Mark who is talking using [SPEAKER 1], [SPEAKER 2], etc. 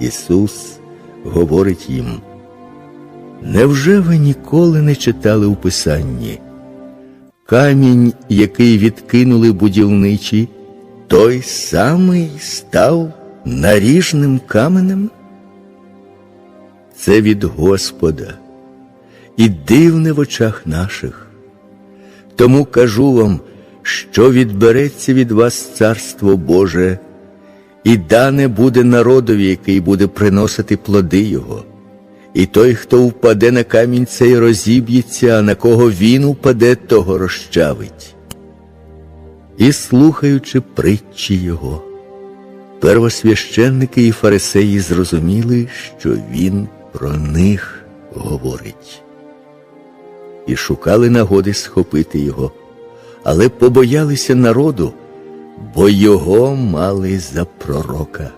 [SPEAKER 1] Ісус говорить їм, Невже ви ніколи не читали у Писанні? Камінь, який відкинули будівничі, той самий став наріжним каменем? Це від Господа і дивне в очах наших. Тому кажу вам, що відбереться від вас Царство Боже, і дане буде народові, який буде приносити плоди Його. І той, хто впаде на камінь цей розіб'ється, а на кого він упаде, того розчавить. І слухаючи притчі його, первосвященники і фарисеї зрозуміли, що він про них говорить. І шукали нагоди схопити його, але побоялися народу, бо його мали за пророка.